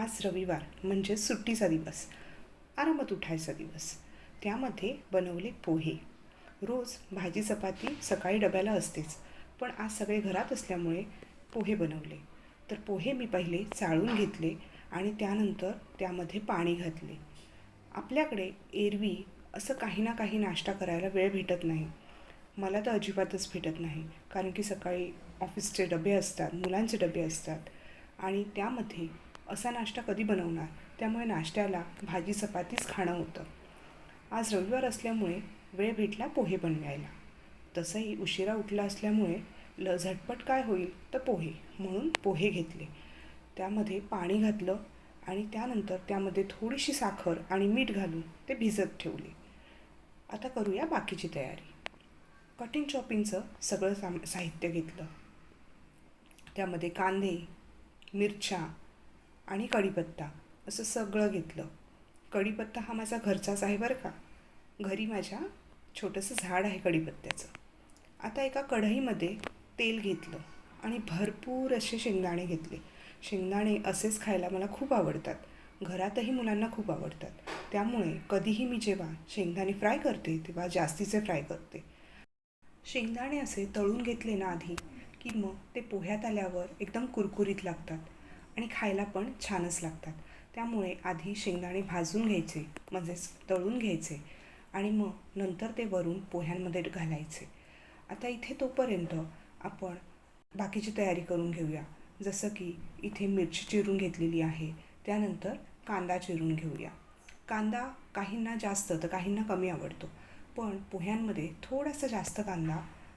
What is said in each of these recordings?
आज रविवार म्हणजे सुट्टीचा दिवस. आरामात उठायचा दिवस. त्यामध्ये बनवले पोहे. रोज भाजी चपाती सकाळी डब्याला असतेच पण आज सगळे घरात असल्यामुळे पोहे बनवले. तर पोहे मी पहिले चाळून घेतले आणि त्यानंतर त्यामध्ये पाणी घातले. आपल्याकडे एरवी असं काही ना काही नाश्ता करायला वेळ भेटत नाही. मला तर अजिबातच भेटत नाही कारण की सकाळी ऑफिसचे डबे असतात मुलांचे डबे असतात आणि त्यामध्ये असा नाश्ता कधी बनवणार? त्यामुळे नाश्त्याला भाजी चपातीच खाणं होतं. आज रविवार असल्यामुळे वेळ भेटला पोहे बनवायला. तसंही उशिरा उठला असल्यामुळे ल झटपट काय होईल तर पोहे म्हणून पोहे घेतले. त्यामध्ये पाणी घातलं आणि त्यानंतर त्यामध्ये थोडीशी साखर आणि मीठ घालून ते भिजत ठेवले. आता करूया बाकीची तयारी. कटिंग चॉपिंगचं सगळं साम साहित्य घेतलं. त्यामध्ये कांदे मिरच्या आणि कढीपत्ता असं सगळं घेतलं. कढीपत्ता हा माझा घरचाच आहे बरं का. घरी माझ्या छोटंसं झाड आहे कढीपत्त्याचं. आता एका कढईमध्ये तेल घेतलं आणि भरपूर असे शेंगदाणे घेतले. शेंगदाणे असेच खायला मला खूप आवडतात. घरातही मुलांना खूप आवडतात. त्यामुळे कधीही मी जेव्हा शेंगदाणे फ्राय करते तेव्हा जास्तीचे फ्राय करते. शेंगदाणे असे तळून घेतले ना आधी की मग ते पोह्यात आल्यावर एकदम कुरकुरीत लागतात. आणि खायला पण छानच लागतात. त्यामुळे आधी शेंगदाणे भाजून घ्यायचे म्हणजेच तळून घ्यायचे आणि मग नंतर ते वरून पोह्यांमध्ये घालायचे. आता इथे तोपर्यंत आपण बाकीची तयारी करून घेऊया. जसं की इथे मिरची चिरून घेतलेली आहे त्यानंतर कांदा चिरून घेऊया. कांदा काहींना जास्त तर काहींना कमी आवडतो पण पोह्यांमध्ये थोडासा जास्त कांदा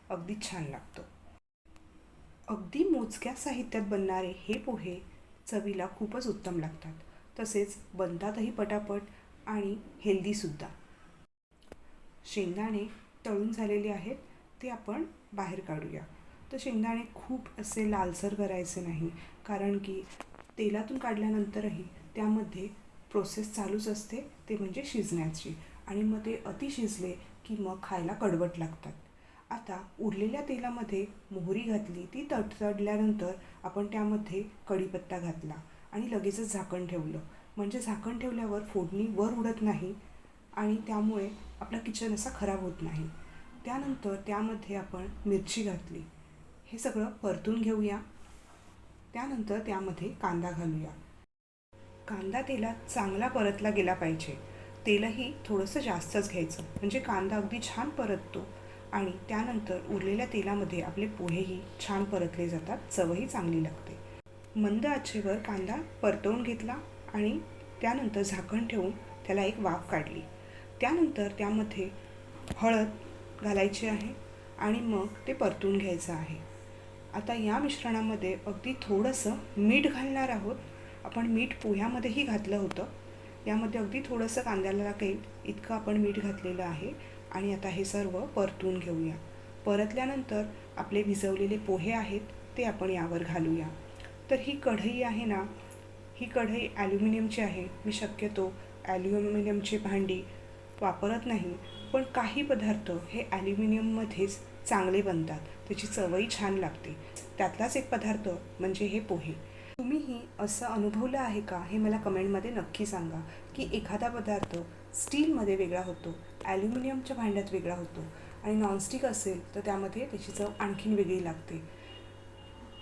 अगदी छान लागतो. अगदी मोजक्या साहित्यात बनणारे हे पोहे चवीला खूपच उत्तम लागतात. तसेच बनतातही पटापट आणि हेल्दीसुद्धा. शेंगदाणे तळून झालेले आहेत ते आपण बाहेर काढूया. तर शेंगदाणे खूप असे लालसर करायचे नाही कारण की तेलातून काढल्यानंतरही त्यामध्ये प्रोसेस चालूच असते ते म्हणजे शिजण्याची. आणि मग ते अति शिजले की मग खायला कडवट लागतात. आता उरलेल्या तेलामध्ये मोहरी घातली ती तडतडल्यानंतर आपण त्यामध्ये कढीपत्ता घातला आणि लगेचच झाकण ठेवलं. म्हणजे झाकण ठेवल्यावर फोडणी वर उडत नाही आणि त्यामुळे आपलं किचन असा खराब होत नाही. त्यानंतर त्यामध्ये आपण मिरची घातली. हे सगळं परतून घेऊया. त्यानंतर त्यामध्ये कांदा घालूया. कांदा तेलात चांगला परतला गेला पाहिजे. तेलही थोडंसं जास्तच घ्यायचं. म्हणजे कांदा अगदी छान परततो. आणि त्यानंतर उरलेल्या तेलामध्ये आपले पोहेही छान परतले जातात. चवही चांगली लागते. मंद आचेवर कांदा परतवून घेतला आणि त्यानंतर झाकण ठेवून त्याला एक वाफ काढली. त्यानंतर त्यामध्ये हळद घालायची आहे आणि मग ते परतून घ्यायचं आहे. आता या मिश्रणामध्ये अगदी थोडंसं मीठ घालणार आहोत. आपण मीठ पोह्यामध्येही घातलं होतं. यामध्ये अगदी थोडंसं कांद्याला लागेल इतकं आपण मीठ घातलेलं आहे. आणि आता हे सर्व परतून घेऊया. परतल्यानंतर आपले भिजवलेले पोहे आहेत ते आपण यावर घालूया. तर ही कढई आहे ना ही कढई ॲल्युमिनियमची आहे. मी शक्यतो ॲल्युमिनियमची भांडी वापरत नाही पण काही पदार्थ हे ॲल्युमिनियममध्येच चांगले बनतात. त्याची चवही छान लागते. त्यातलाच एक पदार्थ म्हणजे हे पोहे. तुम्हीही असं अनुभवलं आहे का? हे मला कमेंटमध्ये नक्की सांगा की एखादा पदार्थ स्टीलमध्ये वेगळा होतो. ॲल्युमिनियमच्या भांड्यात वेगळा होतो. आणि नॉनस्टिक असेल तर त्यामध्ये त्याची चव आणखीन वेगळी लागते.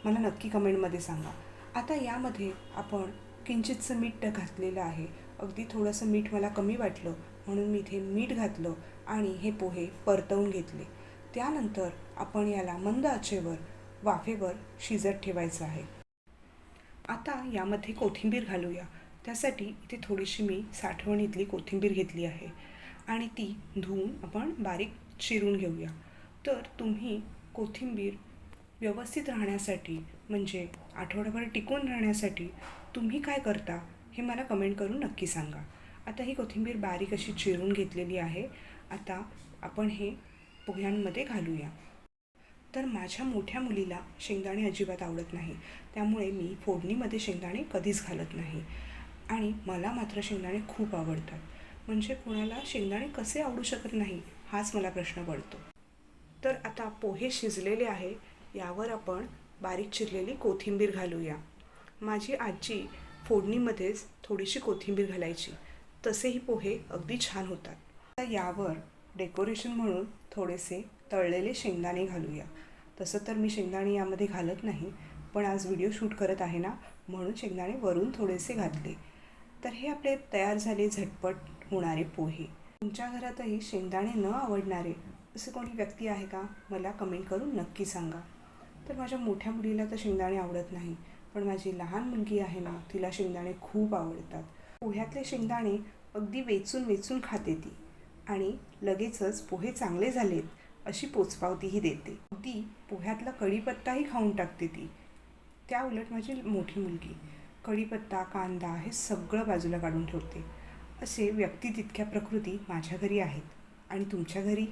मला नक्की कमेंटमध्ये सांगा. आता यामध्ये आपण किंचितचं मीठ घातलेलं आहे. अगदी थोडंसं मीठ मला कमी वाटलं म्हणून मी इथे मीठ घातलं आणि हे पोहे परतवून घेतले. त्यानंतर आपण याला मंद आचेवर वाफेवर शिजत ठेवायचं आहे. आता यामध्ये कोथिंबीर घालूया. त्यासाठी इथे थोडीशी मी साठवणीतली कोथिंबीर घेतली आहे. आणि ती धुवून आपण बारीक चिरून घेऊया. तर तुम्ही कोथिंबीर व्यवस्थित राहण्यासाठी म्हणजे आठवडाभर टिकून राहण्यासाठी तुम्ही काय करता हे मला कमेंट करून नक्की सांगा. आता ही कोथिंबीर बारीक अशी चिरून घेतलेली आहे. आता आपण हे पोह्यांमध्ये घालूया. तर माझ्या मोठ्या मुलीला शेंगदाणे अजिबात आवडत नाही. त्यामुळे मी फोडणीमध्ये शेंगदाणे कधीच घालत नाही. आणि मला मात्र शेंगदाणे खूप आवडतात. म्हणजे कोणाला शेंगदाणे कसे आवडू शकत नाही हाच मला प्रश्न पडतो. तर आता पोहे शिजलेले आहे यावर आपण बारीक चिरलेली कोथिंबीर घालूया. माझी आजी फोडणीमध्येच थोडीशी कोथिंबीर घालायची. तसेही पोहे अगदी छान होतात. आता यावर डेकोरेशन म्हणून थोडेसे तळलेले शेंगदाणे घालूया. तसं तर मी शेंगदाणे यामध्ये घालत नाही पण आज व्हिडिओ शूट करत आहे ना म्हणून शेंगदाणे वरून थोडेसे घातले. तर हे आपले तयार झाले झटपट होणारे पोहे. तुमच्या घरातही शेंगदाणे न आवडणारे असे कोणी व्यक्ती आहे का? मला कमेंट करून नक्की सांगा. तर माझ्या मोठ्या मुलीला तर शेंगदाणे आवडत नाही पण माझी लहान मुलगी आहे ना तिला शेंगदाणे खूप आवडतात. पोह्यातले शेंगदाणे अगदी वेचून वेचून खाते ती आणि लगेचच पोहे चांगले झालेत अशी पोचपावतीही देते. अगदी पोह्यातला कढीपत्ताही खाऊन टाकते ती. त्या उलट माझी मोठी मुलगी. कढीपत्ता कांदा हे सगळं बाजूला काढून ठेवते. असे व्यक्ती तितक्या प्रकृती माझ्या घरी आहेत. आणि तुमच्या घरी?